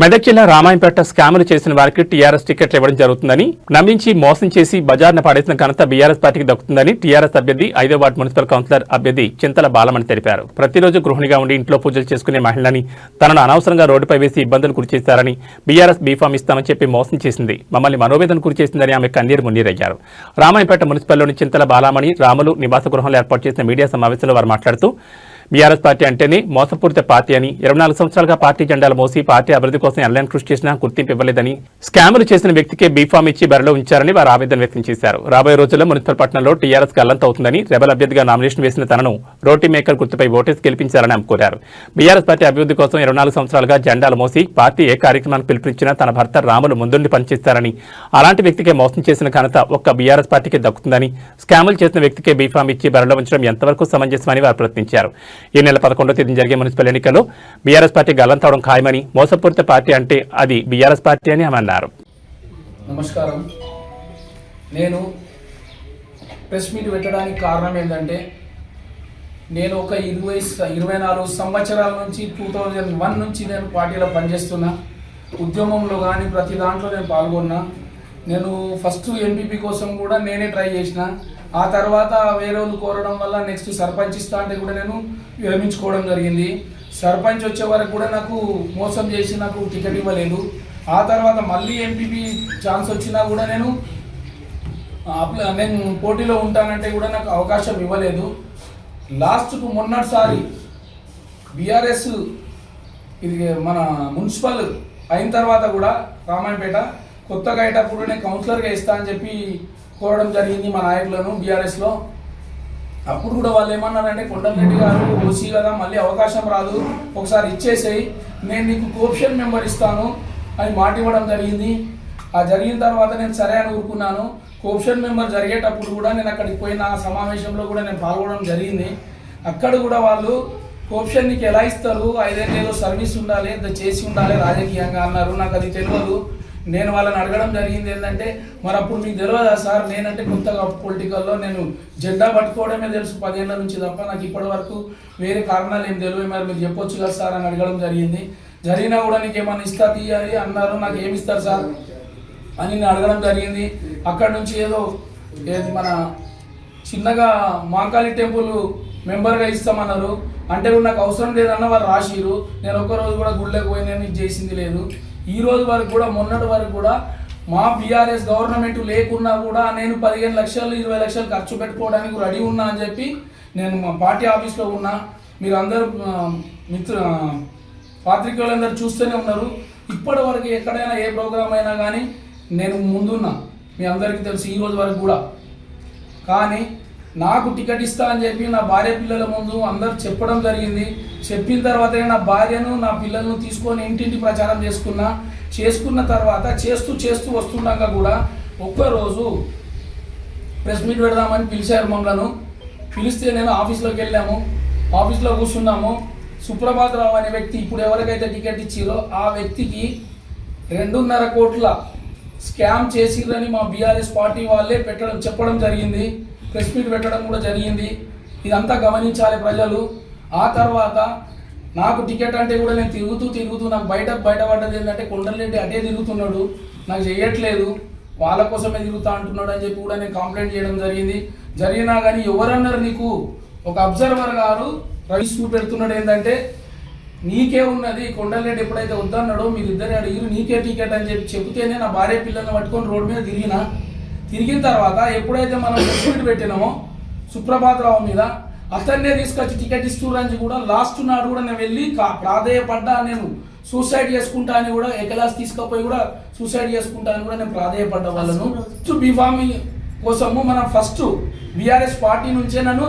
మెదక్ జిల్లా రామాయంపేట స్కాములు చేసిన వారికి టీఆర్ఎస్ టికెట్లు ఇవ్వడం జరుగుతుందని నమ్మించి మోసం చేసి బజార్ను పాడేసిన ఘనత బీఆర్ఎస్ పార్టీకి దక్కుతుందని టీఆర్ఎస్ అభ్యర్థి ఐదో వార్డు మున్సిపల్ కౌన్సిలర్ అభ్యర్థి చింతల బాలమణి తెలిపారు. ప్రతిరోజు గృహిణిగా ఉండి ఇంట్లో పూజలు చేసుకునే మహిళని తనను అనవసరంగా రోడ్డుపై వేసి ఇబ్బందులు గురి చేశారని బీఆర్ఎస్ బీఫామ్ ఇస్తామని చెప్పి మోసం చేసింది. మమ్మల్ని మనోవేదన గురి చేసిందని ఆమె కన్నీరు మున్నీరయ్యారు రామాయంపేట మున్సిపల్లోని చింతల బాలామణి రాములు నివాస గృహంలో ఏర్పాటు చేసిన మీడియా సమావేశంలో వారు మాట్లాడుతూ బీఆర్ఎస్ పార్టీ అంటేనే మోసపూరిత పార్టీ అని ఇరవై నాలుగు సంవత్సరాలుగా పార్టీ జెండాలు మోసి పార్టీ అభివృద్ధి కోసం ఎల్ఎన్ కృషి చేసినా గుర్తింపు ఇవ్వలేదని స్కాములు చేసిన వ్యక్తికే బీఫామ్ ఇచ్చి బరిలో ఉంచారని వారు ఆవేదన వ్యక్తం చేశారు. రాబోయే రోజుల్లో మున్సిపల్ పట్టణంలో టీఆర్ఎస్ గల్లంతవుతుందని రెబల్ అభ్యర్థిగా నామినేషన్ వేసిన తనను రోటీ మేకర్ గుర్తుపై ఓటేసి గెలిపించారని ఆమె కోరారు. బీఆర్ఎస్ పార్టీ అభివృద్ధి కోసం ఇరవై నాలుగు సంవత్సరాలుగా జెండాలు మోసి పార్టీ ఏ కార్యక్రమానికి పిలుపునిచ్చినా తన భర్త రాములు ముందుండి పనిచేస్తారని అలాంటి వ్యక్తికే మోసం చేసిన ఘనత ఒక్క బీఆర్ఎస్ పార్టీకి దక్కుతుందని స్కాములు చేసిన వ్యక్తికే బీఫామ్ ఇచ్చి బరిలో ఉంచడం ఎంతవరకు సమంజసమని వారు ప్రశ్నించారు. ఈ నెల పదకొండో తేదీ జరిగే మున్సిపల్ ఎన్నికల్లో బీఆర్ఎస్ పార్టీ గల్లంతవడం ఖాయమని మోసపూరిత పార్టీ అంటే అది బీఆర్ఎస్ పార్టీ అని ఆమె అన్నారు. నమస్కారం. నేను ప్రెస్ మీట్ పెట్టడానికి కారణం ఏంటంటే నేను ఒక ఇరవై ఇరవై నాలుగు సంవత్సరాల నుంచి టూ థౌజండ్ వన్ నుంచి నేను పార్టీలో పనిచేస్తున్నా. ఉద్యమంలో కానీ ప్రతి దాంట్లో నేను పాల్గొన్నా. నేను ఫస్ట్ ఎంపీపీ కోసం కూడా నేనే ట్రై చేసిన. ఆ తర్వాత వేరే వాళ్ళు కోరడం వల్ల నెక్స్ట్ సర్పంచ్ ఇస్తా అంటే కూడా నేను విరమించుకోవడం జరిగింది. సర్పంచ్ వచ్చే వరకు కూడా నాకు మోసం చేసి నాకు టికెట్ ఇవ్వలేదు. ఆ తర్వాత మళ్ళీ ఎంపీపీ ఛాన్స్ వచ్చినా కూడా నేను నేను పోటీలో ఉంటానంటే కూడా నాకు అవకాశం ఇవ్వలేదు. లాస్ట్కు మొన్నటిసారి బీఆర్ఎస్ ఇది మన మున్సిపల్ అయిన తర్వాత కూడా రామాయణపేట కొత్తగా అయ్యేటప్పుడు నేను కౌన్సిలర్గా ఇస్తా అని చెప్పి కోరడం జరిగింది మా నాయకులను బీఆర్ఎస్లో. అప్పుడు కూడా వాళ్ళు ఏమన్నారంటే కొండలరెడ్డి గారు ఓసీ కదా మళ్ళీ అవకాశం రాదు ఒకసారి ఇచ్చేసేయి నేను నీకు కోప్షన్ మెంబర్ ఇస్తాను అని మాట ఇవ్వడం జరిగింది. ఆ జరిగిన తర్వాత నేను సరే అని ఊరుకున్నాను. కోప్షన్ మెంబర్ జరిగేటప్పుడు కూడా నేను అక్కడికి పోయిన ఆ సమావేశంలో కూడా నేను పాల్గొనడం జరిగింది. అక్కడ కూడా వాళ్ళు కోప్షన్ నీకు ఎలా ఇస్తారు? ఐదేళ్ళు ఏదో సర్వీస్ ఉండాలి చేసి ఉండాలి రాజకీయంగా అన్నారు. నాకు అది తెలియదు నేను వాళ్ళని అడగడం జరిగింది ఏంటంటే మరి అప్పుడు మీకు తెలియదా సార్? నేనంటే కొత్తగా పొలిటికల్లో నేను జెండా పట్టుకోవడమే తెలుసు. పదేళ్ళ నుంచి తప్ప నాకు ఇప్పటి వరకు వేరే కారణాలు ఏం తెలియదు మరి మీరు చెప్పొచ్చు కదా సార్? అని అడగడం జరిగింది. జరిగినా కూడా నీకు ఏమైనా ఇస్తా తీయాలి అన్నారు. నాకు ఏమి ఇస్తారు సార్? అని నేను అడగడం జరిగింది. అక్కడ నుంచి ఏదో ఏది మన చిన్నగా మాంకాళి టెంపుల్ మెంబర్గా ఇస్తామన్నారు. అంటే నాకు అవసరం లేదన్న వారు రాసిరు నేను ఒక్క రోజు కూడా గుళ్ళకి పోయి నేను చేసింది లేదు. ఈ రోజు వరకు కూడా మొన్నటి వరకు కూడా మా బీఆర్ఎస్ గవర్నమెంట్ లేకున్నా కూడా నేను పదిహేను లక్షలు ఇరవై లక్షలు ఖర్చు పెట్టుకోవడానికి రెడీ ఉన్నా అని చెప్పి నేను మా పార్టీ ఆఫీస్లో ఉన్నా. మీరు అందరూ ఆ, మిత్రు పాత్రికేయులందరూ చూస్తూనే ఉన్నారు. ఇప్పటి వరకు ఎక్కడైనా ఏ ప్రోగ్రామ్ అయినా కానీ నేను ముందున్నా. మీ అందరికీ తెలుసు ఈ రోజు వరకు కూడా. కానీ నాకు టికెట్ ఇస్తా అని చెప్పి నా భార్య పిల్లల ముందు అందరు చెప్పడం జరిగింది. చెప్పిన తర్వాత నా భార్యను నా పిల్లలను తీసుకొని ఇంటింటి ప్రచారం చేసుకున్నా. చేసుకున్న తర్వాత చేస్తూ చేస్తూ వస్తుండగా కూడా ఒక్కరోజు ప్రెస్ మీట్ పెడదామని పిలిచారు మమ్మల్ని. పిలిస్తే నేను ఆఫీస్లోకి వెళ్ళాము. ఆఫీస్లో కూర్చున్నాము. సుప్రభాత్ రావు అనే వ్యక్తి ఇప్పుడు ఎవరికైతే టికెట్ ఇచ్చిరో ఆ వ్యక్తికి రెండున్నర కోట్ల స్కామ్ చేసిరని మా బీఆర్ఎస్ పార్టీ వాళ్ళే పెట్టడం చెప్పడం జరిగింది. ప్రెస్ మీట్ పెట్టడం కూడా జరిగింది. ఇదంతా గమనించాలి ప్రజలు. ఆ తర్వాత నాకు టికెట్ అంటే కూడా నేను తిరుగుతూ తిరుగుతూ నాకు బయట బయటపడ్డది ఏంటంటే కొండలరెడ్డి అటే తిరుగుతున్నాడు. నాకు చేయట్లేదు. వాళ్ళ కోసమే తిరుగుతా అంటున్నాడు అని చెప్పి కూడా నేను కంప్లైంట్ చేయడం జరిగింది. జరిగినా కానీ ఎవరన్నారు నీకు? ఒక అబ్జర్వర్ గారు రవి పెడుతున్నాడు ఏంటంటే నీకే ఉన్నది కొండలరెడ్డి ఎప్పుడైతే వద్దన్నాడో మీరు ఇద్దరే అడిగిరు నీకే టికెట్ అని చెప్పి చెబితేనే నా భార్య పిల్లల్ని పట్టుకొని రోడ్డు మీద తిరిగిన. తిరిగిన తర్వాత ఎప్పుడైతే మనం స్పీడ్ పెట్టినామో సుప్రభాత్ రావు మీద అతన్నే తీసుకొచ్చి టికెట్ ఇస్తున్నారు కూడా లాస్ట్ నాడు కూడా నేను వెళ్ళి ప్రాధేయపడ్డా నేను. సూసైడ్ చేసుకుంటా అని కూడా ఎకలాస్ తీసుకుపోయి కూడా సూసైడ్ చేసుకుంటా అని కూడా నేను ప్రాధేయపడ్డా వాళ్ళను. ఫస్ట్ బీఫామి కోసము మనం ఫస్ట్ బీఆర్ఎస్ పార్టీ నుంచే నన్ను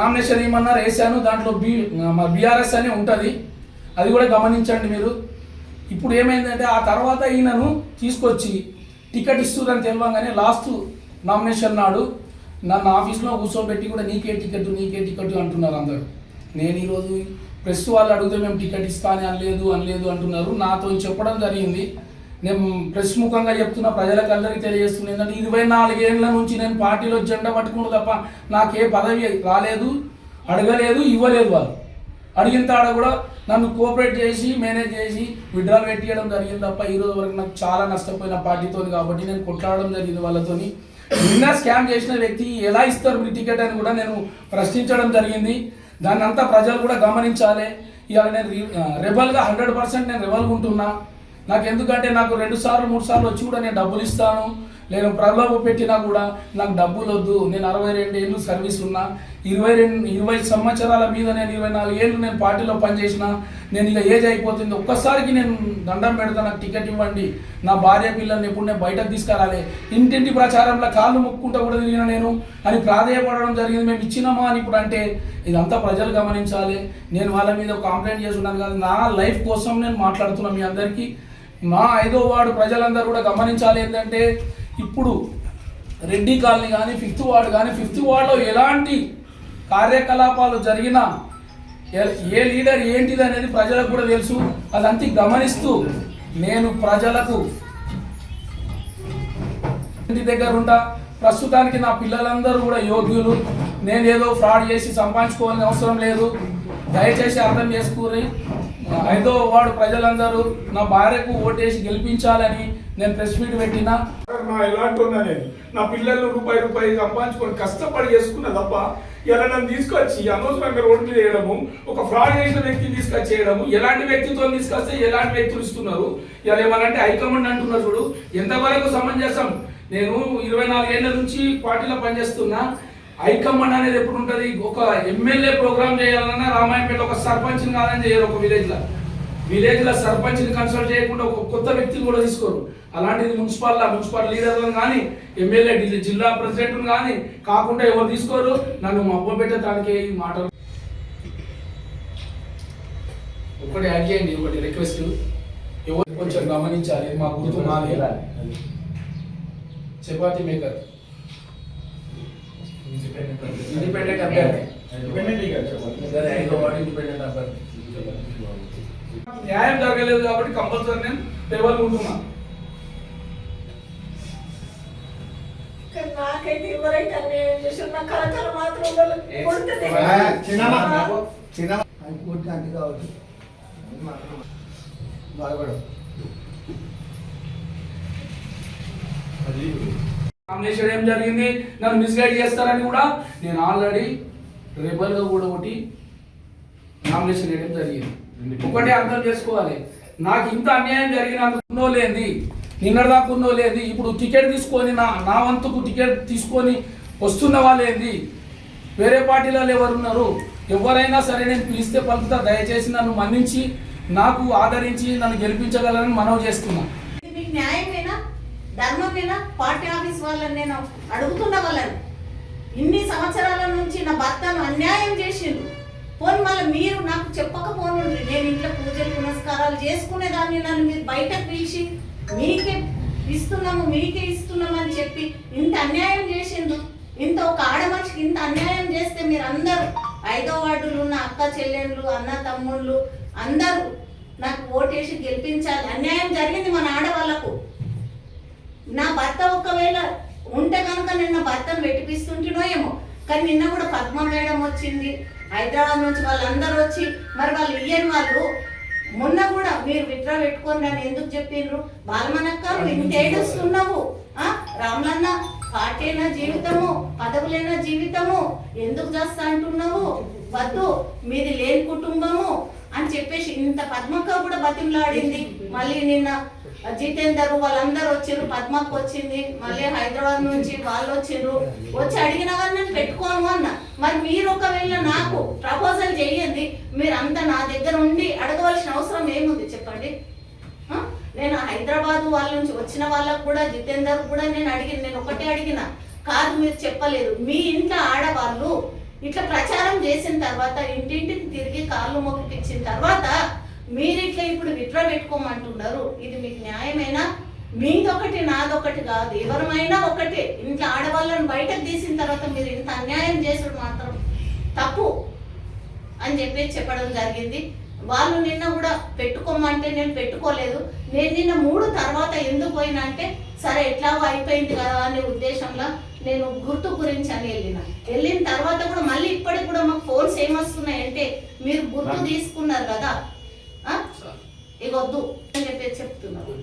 నామినేషన్ ఏమన్నారు? వేసాను దాంట్లో బి మా బీఆర్ఎస్ అని ఉంటుంది. అది కూడా గమనించండి మీరు. ఇప్పుడు ఏమైందంటే ఆ తర్వాత ఈయనను తీసుకొచ్చి టికెట్ ఇస్తుందని తెలియగానే లాస్ట్ నామినేషన్ నాడు నన్ను ఆఫీస్లో కూర్చోబెట్టి కూడా నీకే టికెట్ నీకే టికెట్ అంటున్నారు అందరు. నేను ఈరోజు ప్రెస్ వాళ్ళు అడిగితే మేము టికెట్ ఇస్తానే అనలేదు అనలేదు అంటున్నారు. నాతో చెప్పడం జరిగింది. నేను ప్రెస్ ముఖంగా చెప్తున్న ప్రజలకు అందరికీ తెలియజేస్తున్నా ఏంటంటే ఇరవై నాలుగేళ్ళ నుంచి నేను పార్టీలో జెండా పట్టుకున్నాను తప్ప నాకే పదవి రాలేదు అడగలేదు ఇవ్వలేదు వాళ్ళు. అడిగిన తాడ కూడా నన్ను కోఆపరేట్ చేసి మేనేజ్ చేసి విడ్రాల్ పెట్టియడం జరిగింది తప్ప ఈ రోజు వరకు నాకు చాలా నష్టపోయిన పార్టీతో కాబట్టి నేను కొట్లాడడం జరిగింది వాళ్ళతోని. నిన్న స్కామ్ చేసిన వ్యక్తి ఎలా ఇస్తారు మీ టికెట్ అని కూడా నేను ప్రశ్నించడం జరిగింది. దాన్ని అంతా ప్రజలు కూడా గమనించాలి. ఇవాళ నేను రి- రెబల్గా హండ్రెడ్ పర్సెంట్ నేను రెబల్గా ఉంటున్నా నాకు ఎందుకంటే నాకు రెండు సార్లు మూడు సార్లు వచ్చి కూడా నేను డబ్బులు ఇస్తాను. నేను ప్రలోభ పెట్టినా కూడా నాకు డబ్బులు వద్దు. నేను అరవై రెండు ఏళ్ళు సర్వీస్ ఉన్నా. ఇరవై రెండు ఇరవై సంవత్సరాల మీద నేను ఇరవై నాలుగు ఏళ్ళు నేను పార్టీలో పనిచేసిన. నేను ఇక ఏజ్ అయిపోతుంది. ఒక్కసారికి నేను దండం పెడతా నాకు టికెట్ ఇవ్వండి. నా భార్య పిల్లల్ని ఎప్పుడు నేను బయటకు తీసుకురాలి. ఇంటింటి ప్రచారంలో కాళ్ళు ముక్కుంటా కూడా తిరిగిన నేను. అని ప్రాధేయపడడం జరిగింది. మేము ఇచ్చినామా అని ఇప్పుడు అంటే ఇదంతా ప్రజలు గమనించాలి. నేను వాళ్ళ మీద కంప్లైంట్ చేస్తున్నాను కదా నా లైఫ్ కోసం నేను మాట్లాడుతున్నా మీ అందరికీ. మా ఐదో వార్డు ప్రజలందరూ కూడా గమనించాలి ఏంటంటే ఇప్పుడు రెడ్డి కాలనీ కానీ ఫిఫ్త్ వార్డు కానీ ఫిఫ్త్ వార్డులో ఎలాంటి కార్యకలాపాలు జరిగినా ఏ- ఏ లీడర్ ఏంటిది అనేది ప్రజలకు కూడా తెలుసు. అదంతా గమనిస్తూ నేను ప్రజలకు ఇంటి దగ్గర ఉంటా. ప్రస్తుతానికి నా పిల్లలందరూ కూడా యోగ్యులు. నేను ఏదో ఫ్రాడ్ చేసి సంపాదించుకోవాలని అవసరం లేదు. దయచేసి అర్థం చేసుకుని ఐదో వాడు ప్రజలందరూ నా భార్యకు ఓటేసి గెలిపించాలని నేను ప్రెస్ మీట్ పెట్టినా. నా ఎలాంటి ఉన్నా నేను? నా పిల్లలు రూపాయి రూపాయి సంపాదించుకొని కష్టపడి చేసుకున్నా తప్ప ఇలా నన్ను తీసుకొచ్చి అనవసరంగా రోడ్డు చేయడము ఒక ఫ్రాడ్ చేసిన వ్యక్తిని తీసుకొచ్చి చేయడము ఎలాంటి వ్యక్తితో తీసుకొస్తే ఎలాంటి వ్యక్తులు ఇస్తున్నారు? ఇలా ఏమనంటే హైకమాండ్ అంటున్నారు చూడు ఎంతవరకు సమంజసం? నేను ఇరవై నాలుగేళ్ళ నుంచి పార్టీలో పనిచేస్తున్నా హైకమాండ్ అనేది ఎప్పుడు ఉంటుంది? ఒక ఎమ్మెల్యే ప్రోగ్రామ్ చేయాలన్నా రామాయణపేట ఒక సర్పంచ్ కాదని చేయరు ఒక విలేజ్లో విలేజ్లో సర్పంచ్ని కన్సల్ట్ చేయకుండా ఒక కొత్త వ్యక్తిని కూడా తీసుకోరు. అలాంటిది మున్సిపల్ మున్సిపల్ లీడర్లను కానీ ఎమ్మెల్యే జిల్లా ప్రెసిడెంట్ కానీ కాకుండా ఎవరు తీసుకోరు? నన్ను మబ్బ పెట్టడానికి ఈ మాటలు. ఒకటి యాడ్ చేయండి ఒకటి రిక్వెస్ట్ ఎవరు కొంచెం గమనించాలి మా గుర్తు మాది. చపాతి మేకర్. ఇండిపెండెంట్ అభ్యర్థి. ఐదో వార్డు ఇండిపెండెంట్ అభ్యర్థి. న్యాయం జరగలేదు కాబట్టి కంపల్సరీ నేను కానీ నాకైతే ఎవరైతే అన్యాయం చేశారు నా మాత్రం కొడుతుంది. పూర్తి కావచ్చు. బాధపడవు నామినేషన్ ఏం జరిగింది? నన్ను మిస్గైడ్ చేస్తారని కూడా నేను ఆల్రెడీ రెబల్గా కూడా ఒకటి నామినేషన్ వేయడం జరిగింది. ఒకటే అర్థం చేసుకోవాలి. నాకు ఇంత అన్యాయం జరిగినందుకు ఉన్నో లేది నిన్నటిదాకా ఉన్నో లేదు ఇప్పుడు టికెట్ తీసుకొని నా నా వంతుకు టికెట్ తీసుకొని వస్తున్న వాళ్ళేంది? వేరే పార్టీలలో ఎవరు ఉన్నారు ఎవరైనా సరే నేను పిలిస్తే పలుకుతా దయచేసి నన్ను మన్నించి నాకు ఆదరించి నన్ను గెలిపించగలరని మనవి చేస్తున్నా. ధర్మం మీద పార్టీ ఆఫీస్ వాళ్ళని నేను అడుగుతున్న వాళ్ళని ఇన్ని సంవత్సరాల నుంచి నా భర్తను అన్యాయం చేసిండు పోను మళ్ళీ మీరు నాకు చెప్పకపోను నేను ఇంట్లో పూజలు పునస్కారాలు చేసుకునేదాన్ని నన్ను మీరు బయటకు పిలిచి మీకే ఇస్తున్నాము మీకే ఇస్తున్నాము అని చెప్పి ఇంత అన్యాయం చేసిండు ఇంత ఒక ఆడ మనిషికి ఇంత అన్యాయం చేస్తే మీరు అందరూ ఐదో వార్డులు ఉన్న అక్క చెల్లెళ్ళు అన్న తమ్ముళ్ళు అందరూ నాకు ఓటేసి గెలిపించాలి. అన్యాయం జరిగింది మన ఆడవాళ్ళకు నా భర్త ఒకవేళ ఉంటే కనుక నిన్న భర్తను వెటిపిస్తుంటునో ఏమో. కానీ నిన్న కూడా పద్మ మేడం వచ్చింది. హైదరాబాద్ నుంచి వాళ్ళందరూ వచ్చి మరి వాళ్ళు ఇయ్యని వాళ్ళు. మొన్న కూడా మీరు విత్డ్రా పెట్టుకోండి అని ఎందుకు చెప్పిండ్రు? బాలమనక్క నువ్వు ఏడుస్తున్నావు. ఆ? రాములన్న పార్టీనా జీవితము? పదవులైన జీవితము? ఎందుకు చేస్తా అంటున్నావు? వద్దు మీది లేని కుటుంబము అని చెప్పేసి ఇంత పద్మక్క కూడా బతిమలాడింది. మళ్ళీ నిన్న జితేందర్ వాళ్ళందరూ వచ్చిర్రు పద్మకు వచ్చింది మళ్ళీ హైదరాబాద్ నుంచి వాళ్ళు వచ్చిర్రు. వచ్చి అడిగిన కానీ నేను పెట్టుకోను అన్న. మరి మీరు ఒకవేళ నాకు ప్రపోజల్ చేయండి మీరు అంతా నా దగ్గర ఉండి అడగవలసిన అవసరం ఏముంది చెప్పండి? నేను హైదరాబాద్ వాళ్ళ నుంచి వచ్చిన వాళ్ళకు కూడా జితేందర్ కూడా నేను అడిగిన నేను ఒకటే అడిగిన. కాదు మీరు చెప్పలేదు. మీ ఇంట్లో ఆడవాళ్ళు ఇట్లా ప్రచారం చేసిన తర్వాత ఇంటింటికి తిరిగి కాళ్ళు మొక్కిపించిన తర్వాత మీరు ఇట్లా ఇప్పుడు విత్డ్రా పెట్టుకోమంటున్నారు. ఇది మీకు న్యాయమేనా? మీదొకటి నాదొకటి కాదు. ఎవరమైనా ఒకటే. ఇంట్లో ఆడవాళ్ళని బయటకు తీసిన తర్వాత మీరు ఇంత అన్యాయం చేసుడు మాత్రం తప్పు అని చెప్పేసి చెప్పడం జరిగింది. వాళ్ళు నిన్న కూడా పెట్టుకోమంటే నేను పెట్టుకోలేదు. నేను నిన్న మూడు తర్వాత ఎందుకు పోయినా అంటే సరే ఎట్లాగో అయిపోయింది కదా అనే ఉద్దేశంలో నేను గుర్తు గురించి అని వెళ్ళిన. వెళ్ళిన తర్వాత కూడా మళ్ళీ ఇప్పటికి కూడా మాకు ఫోన్స్ ఏమొస్తున్నాయంటే మీరు గుర్తు తీసుకున్నారు కదా. నీకు వద్దు అని చెప్పేసి చెప్తున్నావు.